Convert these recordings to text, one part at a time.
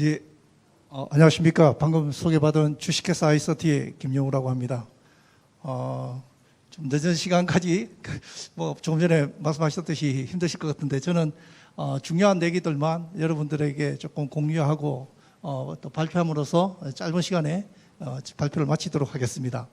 예, 어, 안녕하십니까. 방금 소개받은 주식회사 아이서티의 김영우라고 합니다. 어, 좀 늦은 시간까지 뭐 조금 전에 말씀하셨듯이 힘드실 것 같은데 저는 어, 중요한 내기들만 여러분들에게 조금 공유하고 어, 또 발표함으로써 짧은 시간에 어, 발표를 마치도록 하겠습니다.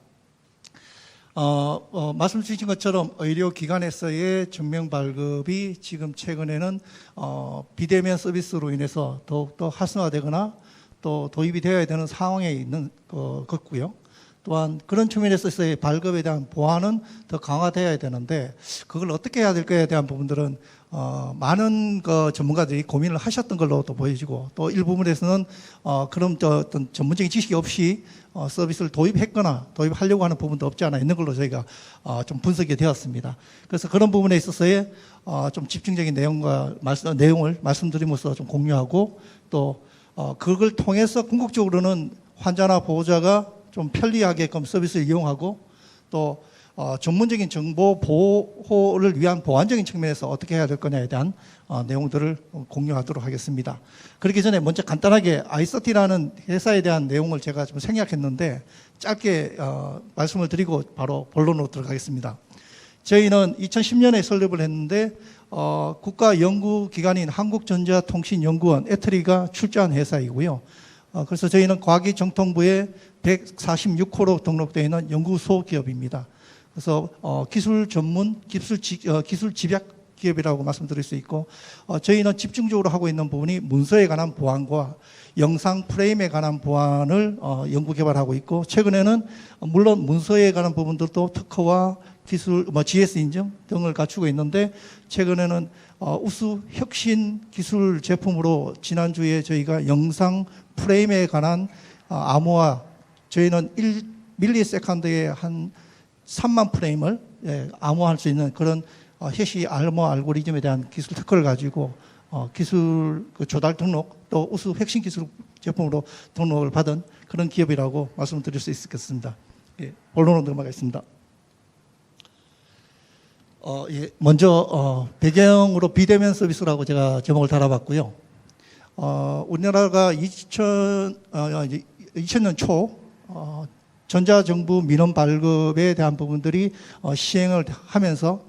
어, 어, 말씀 주신 것처럼 의료기관에서의 증명 발급이 지금 최근에는 어, 비대면 서비스로 인해서 더욱더 활성화되거나 또 도입이 되어야 되는 상황에 있는 것 같고요. 또한 그런 측면에서의 발급에 대한 보완은 더 강화되어야 되는데 그걸 어떻게 해야 될까에 대한 부분들은 어, 많은 그 전문가들이 고민을 하셨던 걸로 또 보여지고 또 일부분에서는 어, 그런 저 어떤 전문적인 지식이 없이 어, 서비스를 도입했거나 도입하려고 하는 부분도 없지 않아 있는 걸로 저희가 어, 좀 분석이 되었습니다. 그래서 그런 부분에 있어서의 어, 좀 집중적인 내용과 말씀, 내용을 말씀드리면서 좀 공유하고 또 어, 그걸 통해서 궁극적으로는 환자나 보호자가 좀 편리하게끔 서비스를 이용하고 또 어, 전문적인 정보 보호를 위한 보완적인 측면에서 어떻게 해야 될 거냐에 대한 어, 내용들을 공유하도록 하겠습니다. 그렇기 전에 먼저 간단하게 아이서티라는 회사에 대한 내용을 제가 좀 생략했는데 짧게 어, 말씀을 드리고 바로 본론으로 들어가겠습니다. 저희는 2010년에 설립을 했는데 어, 국가 연구기관인 한국전자통신연구원 에트리가 출자한 회사이고요. 어, 그래서 저희는 과기정통부에 146호로 등록되어 있는 연구소 기업입니다. 그래서 어, 기술 전문 기술 지, 어, 기술 집약 기업이라고 말씀드릴 수 있고 어, 저희는 집중적으로 하고 있는 부분이 문서에 관한 보안과 영상 프레임에 관한 보안을 어, 연구 개발하고 있고 최근에는 물론 문서에 관한 부분들도 특허와 기술 뭐 GS 인증 등을 갖추고 있는데 최근에는 어, 우수 혁신 기술 제품으로 지난주에 저희가 영상 프레임에 관한 어, 암호화 저희는 1 밀리세컨드에 한 3만 프레임을 예, 암호화할 수 있는 그런 어, 해시 암호 알고리즘에 대한 기술 특허를 가지고 어, 기술 그 조달 등록 또 우수 혁신 기술 제품으로 등록을 받은 그런 기업이라고 말씀드릴 수 있겠습니다. 예, 본론으로 넘어가겠습니다. 어, 예, 먼저 어, 배경으로 비대면 서비스라고 제가 제목을 달아봤고요. 어, 우리나라가 2000, 어, 이제 2000년 초 어, 전자정부 민원 발급에 대한 부분들이 어, 시행을 하면서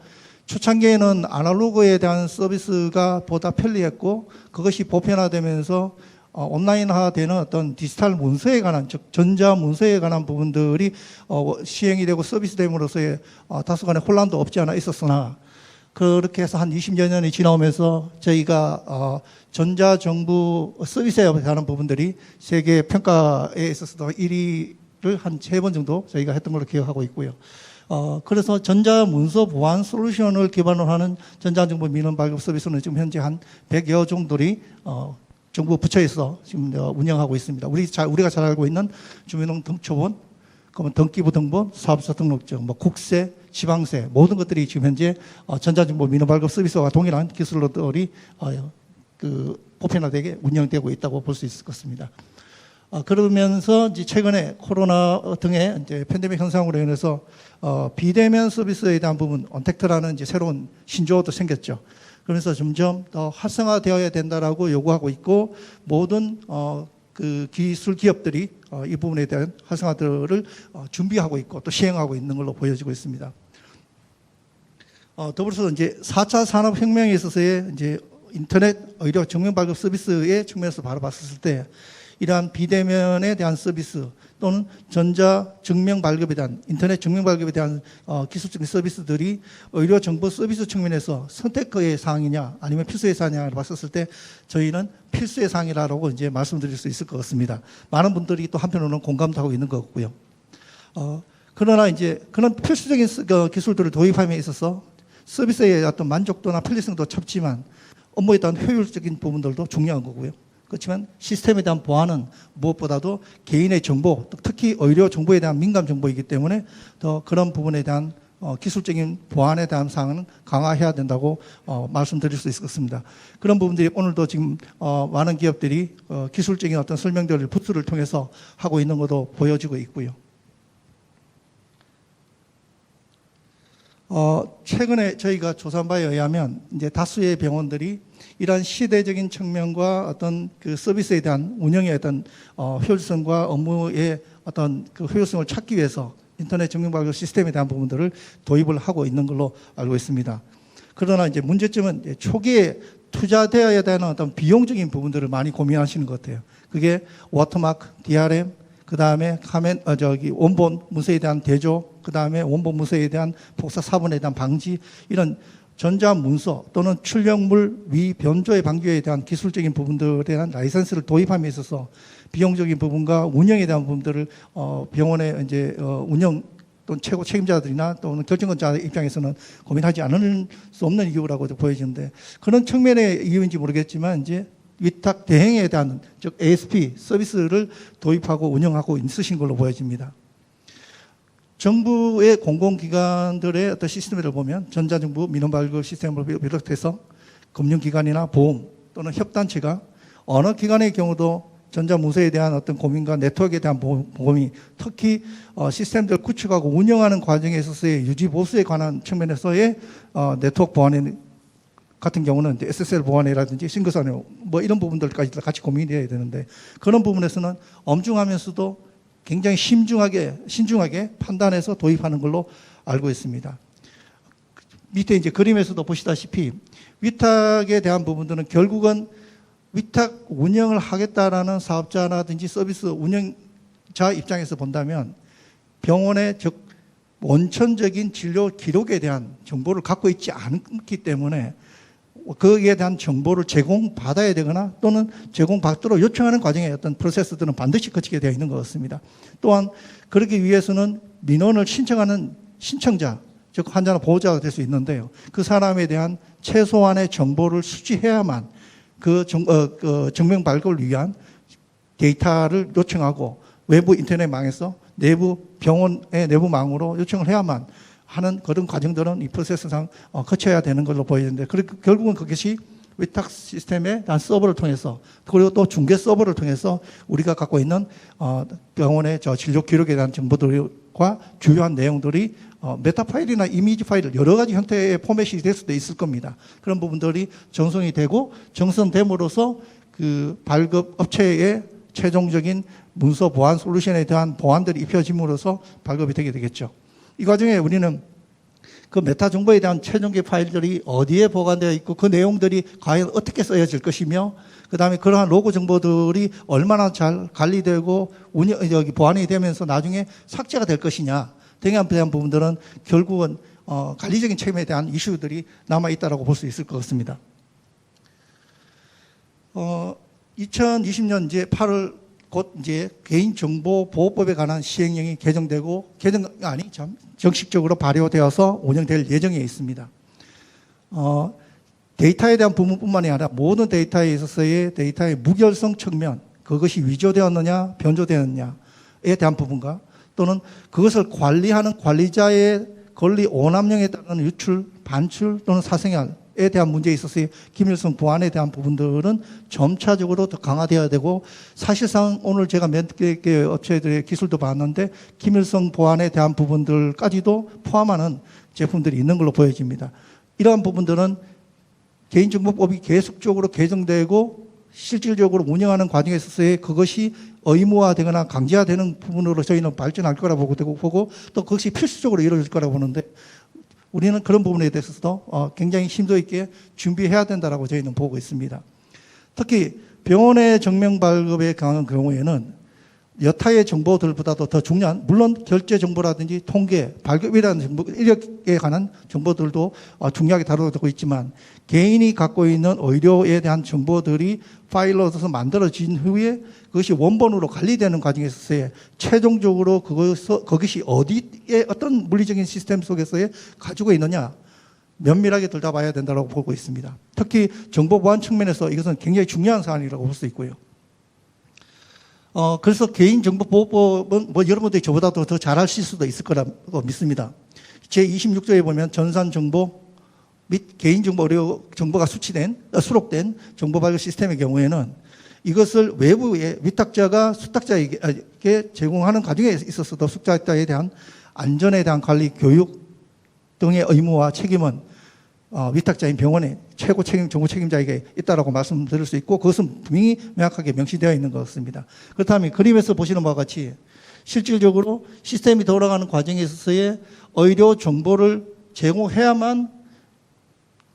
초창기에는 아날로그에 대한 서비스가 보다 편리했고 그것이 보편화되면서 어, 온라인화되는 어떤 디지털 문서에 관한 즉 전자 문서에 관한 부분들이 어, 시행이 되고 서비스됨으로써의 어, 다소간의 혼란도 없지 않아 있었으나 그렇게 해서 한 20여 년이 지나오면서 저희가 어, 전자정부 서비스에 관한 부분들이 세계 평가에 있어서도 1위 를 한 세 번 정도 저희가 했던 걸로 기억하고 있고요. 어, 그래서 전자 문서 보안 솔루션을 기반으로 하는 전자정보 민원 발급 서비스는 지금 현재 한 100여 정도리 어, 정부 부처에서 지금 어, 운영하고 있습니다. 우리 잘, 우리가 잘 알고 있는 주민등 등초본, 그러면 등기부 등본, 사업자 등록증, 뭐 국세, 지방세 모든 것들이 지금 현재 어, 전자정보 민원 발급 서비스와 동일한 기술로들이 어, 그 보편화되게 운영되고 있다고 볼 수 있을 것 같습니다. 어, 그러면서 이제 최근에 코로나 등의 이제 팬데믹 현상으로 인해서 어, 비대면 서비스에 대한 부분, 언택트라는 이제 새로운 신조어도 생겼죠. 그래서 점점 더 활성화되어야 된다라고 요구하고 있고 모든 어, 그 기술 기업들이 어, 이 부분에 대한 활성화들을 어, 준비하고 있고 또 시행하고 있는 걸로 보여지고 있습니다. 어, 더불어서 이제 4차 산업혁명에 있어서의 이제 인터넷 의료 증명 발급 서비스의 측면에서 바라봤을 때 이러한 비대면에 대한 서비스 또는 전자 증명 발급에 대한 인터넷 증명 발급에 대한 어, 기술적인 서비스들이 의료 정보 서비스 측면에서 선택의 사항이냐 아니면 필수의 사항이냐를 봤었을 때 저희는 필수의 사항이라고 이제 말씀드릴 수 있을 것 같습니다. 많은 분들이 또 한편으로는 공감도 하고 있는 것 같고요. 어, 그러나 이제 그런 필수적인 스- 그 기술들을 도입함에 있어서 서비스의 어떤 만족도나 편리성도 첩지만 업무에 대한 효율적인 부분들도 중요한 거고요. 그렇지만 시스템에 대한 보안은 무엇보다도 개인의 정보, 특히 의료 정보에 대한 민감 정보이기 때문에 더 그런 부분에 대한 어, 기술적인 보안에 대한 사항은 강화해야 된다고 어, 말씀드릴 수 있겠습니다. 그런 부분들이 오늘도 지금 어, 많은 기업들이 어, 기술적인 어떤 설명들을 부스를 통해서 하고 있는 것도 보여지고 있고요. 어, 최근에 저희가 조사한 바에 의하면 이제 다수의 병원들이 이러한 시대적인 측면과 어떤 그 서비스에 대한 운영의 어떤 어, 효율성과 업무의 어떤 그 효율성을 찾기 위해서 인터넷 증명발급 시스템에 대한 부분들을 도입을 하고 있는 걸로 알고 있습니다. 그러나 이제 문제점은 이제 초기에 투자되어야 되는 어떤 비용적인 부분들을 많이 고민하시는 것 같아요. 그게 워터마크, DRM, 그 다음에 카멘, 어, 저기 원본 문서에 대한 대조, 그 다음에 원본 문서에 대한 복사 사본에 대한 방지 이런 전자 문서 또는 출력물 위 변조의 방지에 대한 기술적인 부분들에 대한 라이선스를 도입함에 있어서 비용적인 부분과 운영에 대한 부분들을 어, 병원의 이제 어, 운영 또는 최고 책임자들이나 또는 결정권자 입장에서는 고민하지 않을 수 없는 이유라고 보여지는데 그런 측면의 이유인지 모르겠지만 이제 위탁 대행에 대한 즉 ASP 서비스를 도입하고 운영하고 있으신 걸로 보여집니다. 정부의 공공기관들의 어떤 시스템을 보면 전자정부 민원발급 시스템을 비롯해서 금융기관이나 보험 또는 협단체가 어느 기관의 경우도 전자문서에 대한 어떤 고민과 네트워크에 대한 보- 보험이 특히 어, 시스템들 구축하고 운영하는 과정에 있어서의 유지 보수에 관한 측면에서의 어, 네트워크 보안에 같은 경우는 이제 SSL 보안이라든지 싱글사원 뭐 이런 부분들까지 다 같이 고민해야 되는데 그런 부분에서는 엄중하면서도 굉장히 심중하게 신중하게 판단해서 도입하는 걸로 알고 있습니다. 밑에 이제 그림에서도 보시다시피 위탁에 대한 부분들은 결국은 위탁 운영을 하겠다라는 사업자라든지 서비스 운영자 입장에서 본다면 병원의 즉 원천적인 진료 기록에 대한 정보를 갖고 있지 않기 때문에 거기에 대한 정보를 제공받아야 되거나 또는 제공받도록 요청하는 과정의 어떤 프로세스들은 반드시 거치게 되어 있는 것 같습니다. 또한 그러기 위해서는 민원을 신청하는 신청자, 즉 환자나 보호자가 될 수 있는데요. 그 사람에 대한 최소한의 정보를 수집해야만 그 정, 어, 그 증명 발급을 위한 데이터를 요청하고 외부 인터넷망에서 내부 병원의 내부망으로 요청을 해야만 하는 그런 과정들은 이 프로세스상 어, 거쳐야 되는 걸로 보이는데 그 결국은 그것이 위탁 시스템의 단 서버를 통해서 그리고 또 중개 서버를 통해서 우리가 갖고 있는 어, 병원의 저 진료 기록에 대한 정보들과 주요한 내용들이 어, 메타 파일이나 이미지 파일 여러 가지 형태의 포맷이 될 수도 있을 겁니다. 그런 부분들이 전송이 되고 정선됨으로써 그 발급 업체의 최종적인 문서 보안 솔루션에 대한 보안들이 입혀짐으로써 발급이 되게 되겠죠. 이 과정에 우리는 그 메타 정보에 대한 최종계 파일들이 어디에 보관되어 있고 그 내용들이 과연 어떻게 쓰여질 것이며 그 다음에 그러한 로고 정보들이 얼마나 잘 관리되고 운영, 여기 보안이 되면서 나중에 삭제가 될 것이냐 등에 대한 부분들은 결국은 어, 관리적인 책임에 대한 이슈들이 남아 있다라고 볼 수 있을 것 같습니다. 어, 2020년 이제 8월 곧 이제 개인정보보호법에 관한 시행령이 개정되고 개정 아니 참 정식적으로 발효되어서 운영될 예정에 있습니다. 어, 데이터에 대한 부분뿐만이 아니라 모든 데이터에 있어서의 데이터의 무결성 측면 그것이 위조되었느냐 변조되었느냐에 대한 부분과 또는 그것을 관리하는 관리자의 권리 오남용에 따른 유출, 반출 또는 사생활 에 대한 문제에 있어서의 기밀성 보안에 대한 부분들은 점차적으로 더 강화되어야 되고 사실상 오늘 제가 몇개 업체들의 기술도 봤는데 기밀성 보안에 대한 부분들까지도 포함하는 제품들이 있는 걸로 보여집니다. 이러한 부분들은 개인정보법이 계속적으로 개정되고 실질적으로 운영하는 과정에 있어서의 그것이 의무화되거나 강제화되는 부분으로 저희는 발전할 거라고 보고 또 그것이 필수적으로 이루어질 거라고 보는데 우리는 그런 부분에 대해서도 어, 굉장히 심도 있게 준비해야 된다라고 저희는 보고 있습니다. 특히 병원의 정명 발급에 강한 경우에는 여타의 정보들보다도 더 중요한 물론 결제 정보라든지 통계, 발급이라는 정보, 이력에 관한 정보들도 어, 중요하게 다루고 있지만 개인이 갖고 있는 의료에 대한 정보들이 파일로서 만들어진 후에 그것이 원본으로 관리되는 과정에 있어서의 최종적으로 그것서 그것이 어디에 어떤 물리적인 시스템 속에서의 가지고 있느냐 면밀하게 들여다봐야 된다고 보고 있습니다. 특히 정보 보안 측면에서 이것은 굉장히 중요한 사안이라고 볼 수 있고요. 어, 그래서 개인정보보호법은 뭐 여러분들이 저보다도 더 잘하실 수도 있을 거라고 믿습니다. 제 26조에 보면 전산정보 및 개인정보 의료 정보가 수치된, 어, 수록된 정보발급 시스템의 경우에는 이것을 외부의 위탁자가 수탁자에게 제공하는 과정에 있어서도 숙자자에 대한 안전에 대한 관리, 교육, 등의 의무와 책임은 어, 위탁자인 병원의 최고 책임 정보 책임자에게 있다라고 말씀드릴 수 있고 그것은 분명히 명확하게 명시되어 있는 것 같습니다. 그렇다면 그림에서 보시는 바와 같이 실질적으로 시스템이 돌아가는 과정에 있어서의 의료 정보를 제공해야만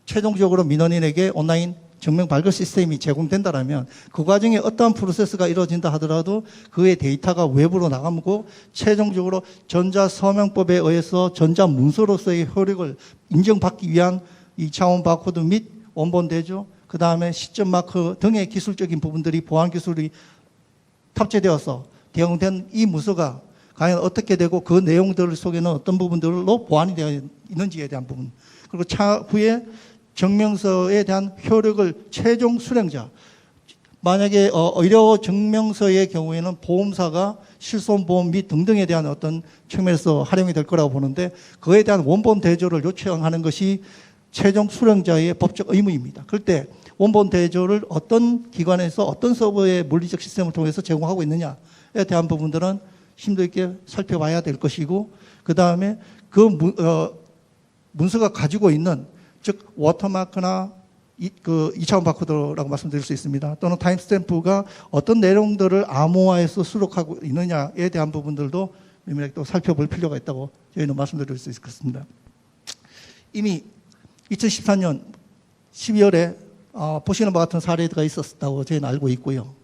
최종적으로 민원인에게 온라인 증명 발급 시스템이 제공된다라면 그 과정에 어떠한 프로세스가 이루어진다 하더라도 그의 데이터가 외부로 나가고 최종적으로 전자서명법에 의해서 전자문서로서의 효력을 인정받기 위한 2차원 바코드 및 원본 대조, 그 다음에 시점 마크 등의 기술적인 부분들이 보안 기술이 탑재되어서 대응된 이 문서가 과연 어떻게 되고 그 내용들 속에는 어떤 부분들로 보완이 되어 있는지에 대한 부분 그리고 차후에 증명서에 대한 효력을 최종 수령자 만약에 어, 의료 증명서의 경우에는 보험사가 실손보험 및 등등에 대한 어떤 측면에서 활용이 될 거라고 보는데 그에 대한 원본 대조를 요청하는 것이 최종 수령자의 법적 의무입니다. 그럴 때 원본 대조를 어떤 기관에서 어떤 서버의 물리적 시스템을 통해서 제공하고 있느냐에 대한 부분들은 심도 있게 살펴봐야 될 것이고 그 다음에 그 문, 어, 문서가 가지고 있는 즉 워터마크나 이, 그 2차원 바코드라고 말씀드릴 수 있습니다. 또는 타임스탬프가 어떤 내용들을 암호화해서 수록하고 있느냐에 대한 부분들도 면밀하게 또 살펴볼 필요가 있다고 저희는 말씀드릴 수 있겠습니다. 이미 2014년 12월에 어, 보시는 바와 같은 사례가 있었다고 저희는 알고 있고요.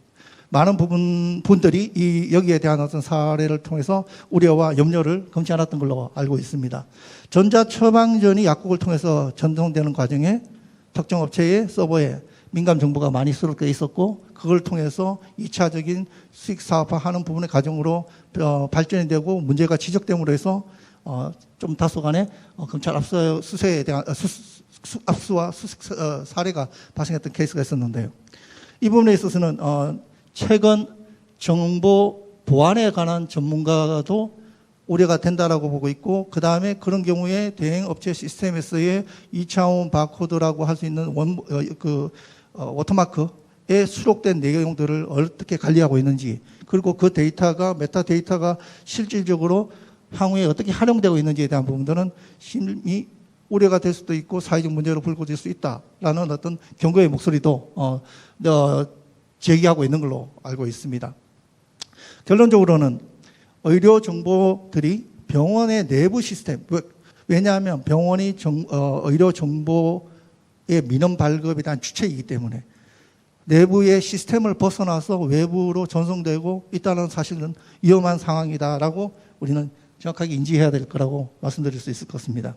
많은 부분 분들이 이 여기에 대한 어떤 사례를 통해서 우려와 염려를 금치 않았던 걸로 알고 있습니다. 전자 처방전이 약국을 통해서 전송되는 과정에 특정 업체의 서버에 민감 정보가 많이 수록되어 있었고 그걸 통해서 2차적인 수익 사업화하는 부분의 과정으로 어, 발전이 되고 문제가 지적됨으로 해서 어, 좀 다소간의 어, 검찰 압수 수세에 대한 어, 수, 수, 압수와 수색 어, 사례가 발생했던 케이스가 있었는데요. 이 부분에 있어서는 어, 최근 정보 보안에 관한 전문가도 우려가 된다라고 보고 있고 그 다음에 그런 경우에 대행 업체 시스템에서의 2차원 바코드라고 할 수 있는 원, 어, 그 어, 워터마크에 수록된 내용들을 어떻게 관리하고 있는지 그리고 그 데이터가 메타 데이터가 실질적으로 향후에 어떻게 활용되고 있는지에 대한 부분들은 심히 우려가 될 수도 있고 사회적 문제로 불거질 수 있다라는 어떤 경고의 목소리도 어, 어, 제기하고 있는 걸로 알고 있습니다. 결론적으로는 의료 정보들이 병원의 내부 시스템 왜- 왜냐하면 병원이 정, 어, 의료 정보의 민원 발급에 대한 주체이기 때문에 내부의 시스템을 벗어나서 외부로 전송되고 있다는 사실은 위험한 상황이다라고 우리는 정확하게 인지해야 될 거라고 말씀드릴 수 있을 것 같습니다.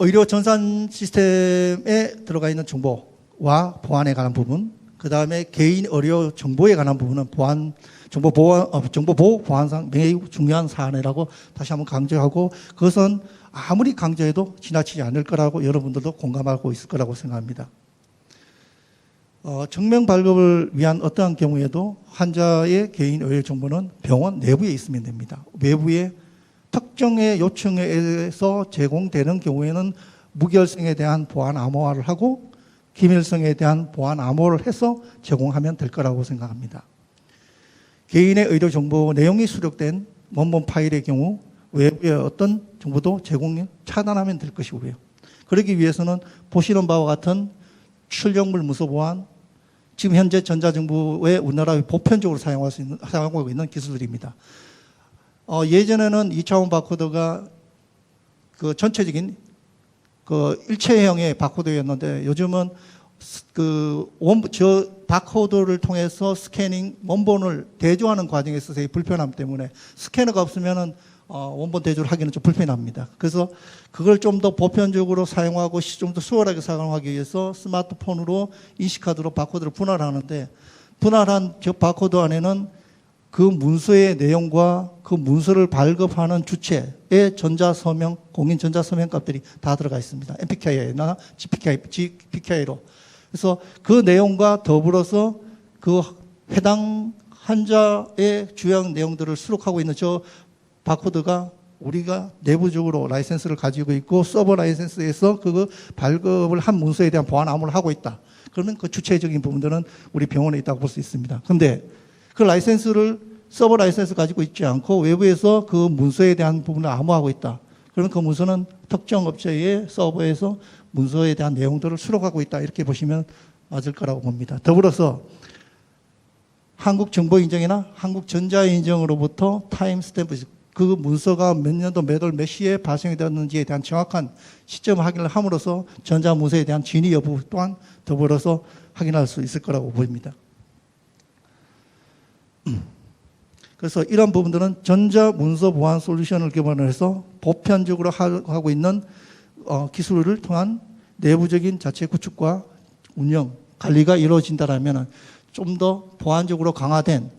의료 전산 시스템에 들어가 있는 정보와 보안에 관한 부분, 그 다음에 개인 의료 정보에 관한 부분은 보안 정보 보안 어, 정보 보호 보안상 매우 중요한 사안이라고 다시 한번 강조하고 그것은 아무리 강조해도 지나치지 않을 거라고 여러분들도 공감하고 있을 거라고 생각합니다. 어, 증명 발급을 위한 어떠한 경우에도 환자의 개인 의료 정보는 병원 내부에 있으면 됩니다. 외부에 특정의 요청에 의해서 제공되는 경우에는 무결성에 대한 보안 암호화를 하고 기밀성에 대한 보안 암호를 해서 제공하면 될 거라고 생각합니다. 개인의 의료 정보 내용이 수록된 원본 파일의 경우 외부의 어떤 정보도 제공 차단하면 될 것이고요. 그러기 위해서는 보시는 바와 같은 출력물 무소 보안 지금 현재 전자정부에 우리나라에 보편적으로 사용할 수 있는 사용하고 있는 기술들입니다. 어, 예전에는 2차원 바코드가 그 전체적인 그 일체형의 바코드였는데 요즘은 스- 그 원, 저 바코드를 통해서 스캐닝 원본을 대조하는 과정에 있어서의 불편함 때문에 스캐너가 없으면은 어, 원본 대조를 하기는 좀 불편합니다. 그래서 그걸 좀 더 보편적으로 사용하고 좀 더 수월하게 사용하기 위해서 스마트폰으로 인식카드로 바코드를 분할하는데 분할한 저 바코드 안에는 그 문서의 내용과 그 문서를 발급하는 주체의 전자서명, 공인 전자서명 값들이 다 들어가 있습니다. MPKI나 GPKI, GPKI로. 그래서 그 내용과 더불어서 그 해당 환자의 주요 내용들을 수록하고 있는 저 바코드가 우리가 내부적으로 라이센스를 가지고 있고 서버 라이센스에서 그 발급을 한 문서에 대한 보안 암호를 하고 있다. 그러면 그 주체적인 부분들은 우리 병원에 있다고 볼 수 있습니다. 근데 그 라이센스를 서버 라이센스 가지고 있지 않고 외부에서 그 문서에 대한 부분을 암호하고 있다. 그러면 그 문서는 특정 업체의 서버에서 문서에 대한 내용들을 수록하고 있다. 이렇게 보시면 맞을 거라고 봅니다. 더불어서 한국정보인증이나 한국전자인증으로부터 타임스탬프 그 문서가 몇 년도 몇 월 몇 시에 발생이 되었는지에 대한 정확한 시점 확인을 함으로써 전자문서에 대한 진위 여부 또한 더불어서 확인할 수 있을 거라고 보입니다. 그래서 이런 부분들은 전자 문서 보안 솔루션을 기반으로 해서 보편적으로 하- 하고 있는 어, 기술을 통한 내부적인 자체 구축과 운영, 관리가 이루어진다라면 좀 더 보안적으로 강화된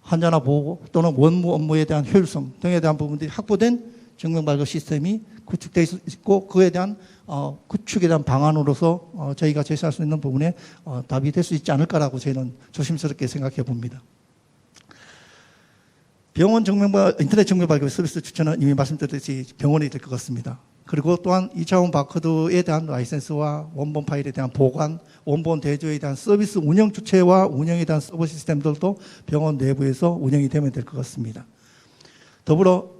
환자나 보호 또는 원무 업무에 대한 효율성 등에 대한 부분들이 확보된 증명 발급 시스템이 구축되어 있고 그에 대한 어, 구축에 대한 방안으로서 어, 저희가 제시할 수 있는 부분에 어, 답이 될 수 있지 않을까라고 저희는 조심스럽게 생각해 봅니다. 병원 증명 인터넷 증명 발급 서비스 추천은 이미 말씀드렸듯이 병원이 될 것 같습니다. 그리고 또한 2차원 바코드에 대한 라이센스와 원본 파일에 대한 보관, 원본 대조에 대한 서비스 운영 주체와 운영에 대한 서버 시스템들도 병원 내부에서 운영이 되면 될 것 같습니다. 더불어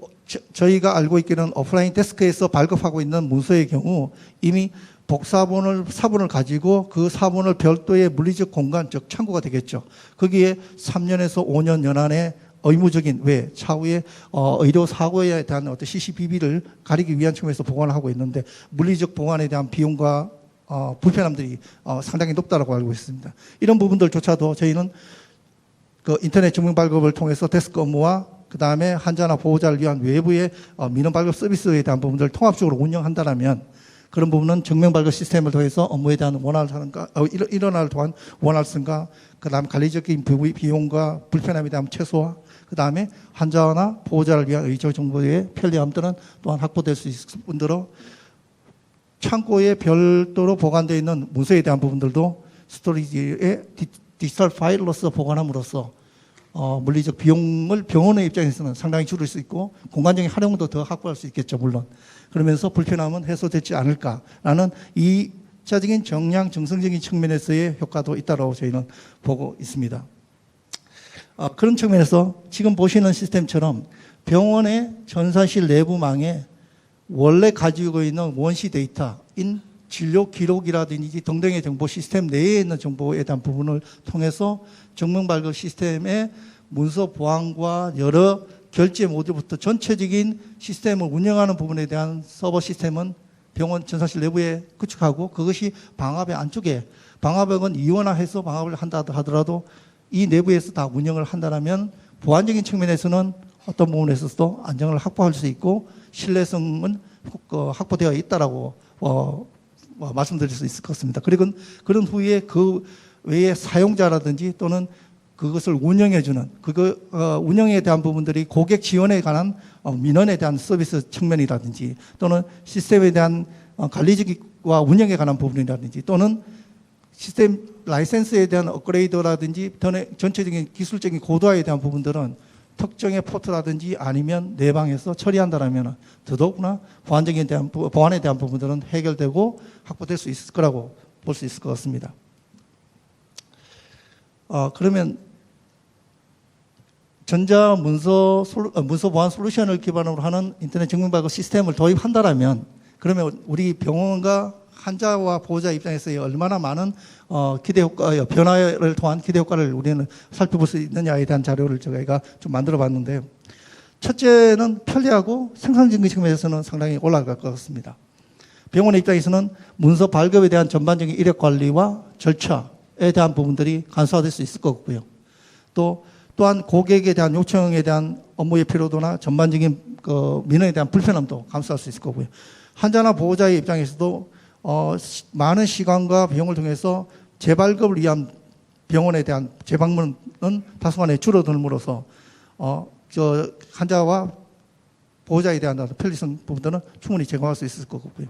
저, 희가 알고 있기는 오프라인 데스크에서 발급하고 있는 문서의 경우 이미 복사본을 사본을 가지고 그 사본을 별도의 물리적 공간 즉 창고가 되겠죠. 거기에 3년에서 5년 연한의 의무적인 왜 차후에 어, 의료 사고에 대한 어떤 CCBB를 가리기 위한 측면에서 보관을 하고 있는데 물리적 보관에 대한 비용과 어, 불편함들이 어, 상당히 높다라고 알고 있습니다. 이런 부분들조차도 저희는 그 인터넷 증명 발급을 통해서 데스크 업무와 그 다음에 환자나 보호자를 위한 외부의 어, 민원 발급 서비스에 대한 부분들을 통합적으로 운영한다라면 그런 부분은 증명 발급 시스템을 통해서 업무에 대한 원활성과 어, 일- 일어날 동안 원활성과 그 다음 관리적인 비- 비용과 불편함에 대한 최소화 그 다음에 환자나 보호자를 위한 의료 정보의 편리함 들은 또한 확보될 수 있을 뿐더러 창고에 별도로 보관되어 있는 문서에 대한 부분들도 스토리지에 디, 디지털 파일로서 보관함으로써 어, 물리적 비용을 병원의 입장에서는 상당히 줄일 수 있고 공간적인 활용도 더 확보할 수 있겠죠 물론 그러면서 불편함은 해소되지 않을까라는 이차적인 정량 정성적인 측면에서의 효과도 있다고 저희는 보고 있습니다. 어, 그런 측면에서 지금 보시는 시스템처럼 병원의 전사실 내부망에 원래 가지고 있는 원시 데이터인 진료 기록이라든지 등등의 정보 시스템 내에 있는 정보에 대한 부분을 통해서 정명 발급 시스템의 문서 보안과 여러 결제 모드부터 전체적인 시스템을 운영하는 부분에 대한 서버 시스템은 병원 전사실 내부에 구축하고 그것이 방화벽 안쪽에 방화벽은 이원화해서 방화를 한다 하더라도 이 내부에서 다 운영을 한다면 보안적인 측면에서는 어떤 부분에서도 안정을 확보할 수 있고 신뢰성은 어, 확보되어 있다라고 어, 어, 말씀드릴 수 있을 것 같습니다. 그리고 그런 후에 그 외에 사용자라든지 또는 그것을 운영해주는 그거 어, 운영에 대한 부분들이 고객 지원에 관한 어, 민원에 대한 서비스 측면이라든지 또는 시스템에 대한 어, 관리적과 운영에 관한 부분이라든지 또는 시스템 라이센스에 대한 업그레이드라든지 전체적인 기술적인 고도화에 대한 부분들은 특정의 포트라든지 아니면 내방에서 처리한다라면 더더구나 보안적인 대한 부- 보안에 대한 부분들은 해결되고 확보될 수 있을 거라고 볼 수 있을 것 같습니다. 어, 그러면 전자 문서 솔- 어, 문서 보안 솔루션을 기반으로 하는 인터넷 증명 발급 시스템을 도입한다라면 그러면 우리 병원과 환자와 보호자 입장에서 얼마나 많은 어, 기대 효과, 어, 변화를 통한 기대 효과를 우리는 살펴볼 수 있느냐에 대한 자료를 저희가 좀 만들어 봤는데요. 첫째는 편리하고 생산적인 측면에서는 상당히 올라갈 것 같습니다. 병원의 입장에서는 문서 발급에 대한 전반적인 이력 관리와 절차에 대한 부분들이 간소화될 수 있을 것 같고요. 또 또한 고객에 대한 요청에 대한 업무의 피로도나 전반적인 그 민원에 대한 불편함도 감수할 수 있을 거고요. 환자나 보호자의 입장에서도 어, 시- 많은 시간과 비용을 통해서 재발급을 위한 병원에 대한 재방문은 다소간에 줄어들므로써 어, 저 환자와 보호자에 대한 편리성 부분들은 충분히 제공할 수 있을 것 같고요.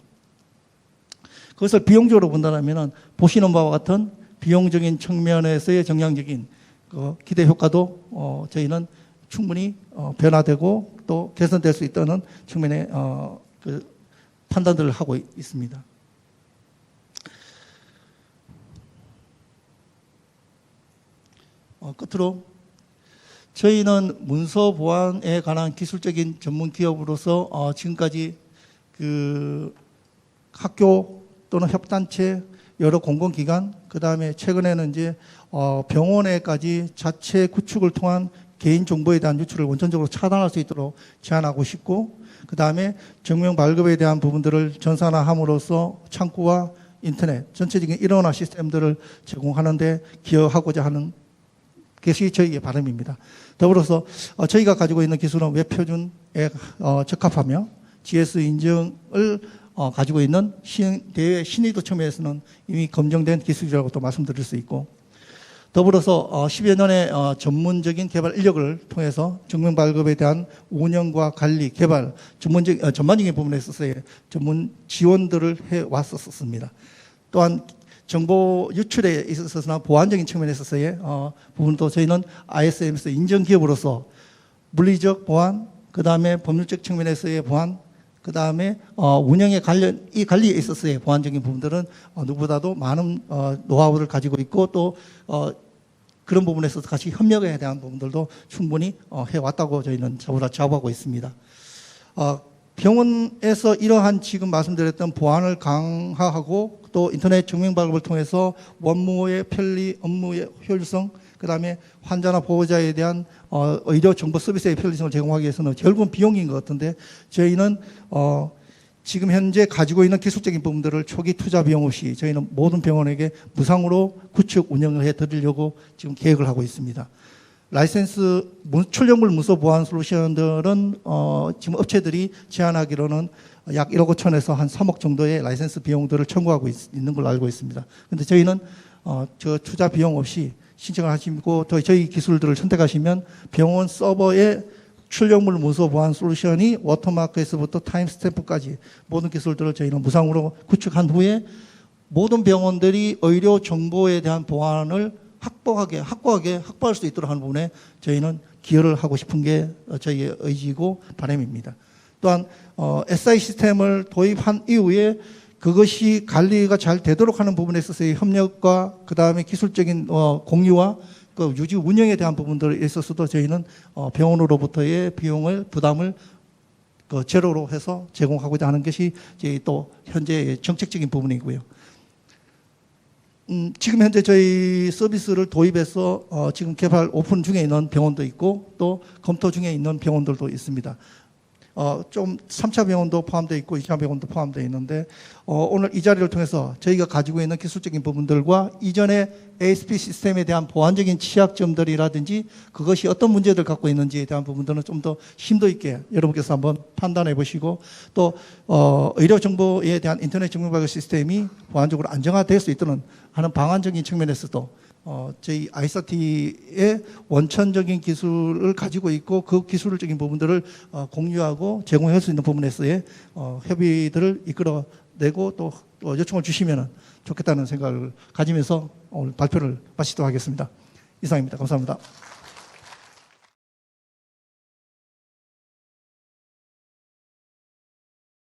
그것을 비용적으로 본다면 보시는 바와 같은 비용적인 측면에서의 정량적인 그 기대 효과도 어, 저희는 충분히 어, 변화되고 또 개선될 수 있다는 측면의 어, 그 판단들을 하고 있- 있습니다. 끝으로 저희는 문서 보안에 관한 기술적인 전문 기업으로서 어, 지금까지 그 학교 또는 협단체 여러 공공기관 그 다음에 최근에는 이제 어, 병원에까지 자체 구축을 통한 개인 정보에 대한 유출을 원천적으로 차단할 수 있도록 제한하고 싶고 그 다음에 증명 발급에 대한 부분들을 전산화함으로써 창구와 인터넷 전체적인 일원화 시스템들을 제공하는데 기여하고자 하는 것이 저희의 바람입니다. 더불어서 어, 저희가 가지고 있는 기술은 웹 표준에 어, 적합하며 GS 인증을 어, 가지고 있는 신, 대외 신의도 첨예에서는 이미 검증된 기술이라고 또 말씀드릴 수 있고 더불어서 어, 10여 년의 어, 전문적인 개발 인력을 통해서 증명 발급에 대한 운영과 관리, 개발, 전문적, 어, 전반적인 부분에 있어서의 전문 지원들을 해 왔었습니다. 또한 정보 유출에 있어서나 보안적인 측면에 있어서의 어, 부분도 저희는 ISMS 인정 기업으로서 물리적 보안, 그 다음에 법률적 측면에서의 보안, 그 다음에 어, 운영에 관련 이 관리에 있어서의 보안적인 부분들은 어, 누구보다도 많은 어, 노하우를 가지고 있고 또 어, 그런 부분에서 같이 협력에 대한 부분들도 충분히 어, 해왔다고 저희는 자부하고 있습니다. 어, 병원에서 이러한 지금 말씀드렸던 보안을 강화하고 또 인터넷 증명 발급을 통해서 원무의 편리, 업무의 효율성, 그 다음에 환자나 보호자에 대한 어, 의료 정보 서비스의 편리성을 제공하기 위해서는 결국은 비용인 것 같은데 저희는 어, 지금 현재 가지고 있는 기술적인 부분들을 초기 투자 비용 없이 저희는 모든 병원에게 무상으로 구축 운영을 해 드리려고 지금 계획을 하고 있습니다. 라이센스 문- 출력물 문서 보안 솔루션들은 어, 지금 업체들이 제안하기로는 약 1억 5천에서 한 3억 정도의 라이센스 비용들을 청구하고 있, 는 걸로 알고 있습니다. 근데 저희는 어, 저 투자 비용 없이 신청을 하시고 또 저희 기술들을 선택하시면 병원 서버에 출력물 문서 보안 솔루션이 워터마크에서부터 타임스탬프까지 모든 기술들을 저희는 무상으로 구축한 후에 모든 병원들이 의료 정보에 대한 보안을 확보하게 확고하게 확보할 수 있도록 하는 부분에 저희는 기여를 하고 싶은 게 어, 저희의 의지이고 바람입니다. 또한 어, SI 시스템을 도입한 이후에 그것이 관리가 잘 되도록 하는 부분에 있어서의 협력과 그 다음에 기술적인 어, 공유와 그 유지 운영에 대한 부분들에 있어서도 저희는 어, 병원으로부터의 비용을 부담을 그 제로로 해서 제공하고자 하는 것이 저희 또 현재의 정책적인 부분이고요. 음, 지금 현재 저희 서비스를 도입해서 어, 지금 개발 오픈 중에 있는 병원도 있고 또 검토 중에 있는 병원들도 있습니다. 어, 좀 3차 병원도 포함되어 있고 2차 병원도 포함되어 있는데 어, 오늘 이 자리를 통해서 저희가 가지고 있는 기술적인 부분들과 이전의 ASP 시스템에 대한 보안적인 취약점들이라든지 그것이 어떤 문제들 갖고 있는지에 대한 부분들은 좀 더 심도 있게 여러분께서 한번 판단해 보시고 또 어, 의료 정보에 대한 인터넷 증명 발급 시스템이 보안적으로 안정화될 수 있도록 하는 방안적인 측면에서도 어, 저희 아이사티의 원천적인 기술을 가지고 있고 그 기술적인 부분들을 어, 공유하고 제공할 수 있는 부분에서의 어, 협의들을 이끌어내고 또, 또 요청을 주시면 좋겠다는 생각을 가지면서 오늘 발표를 마치도록 하겠습니다. 이상입니다. 감사합니다.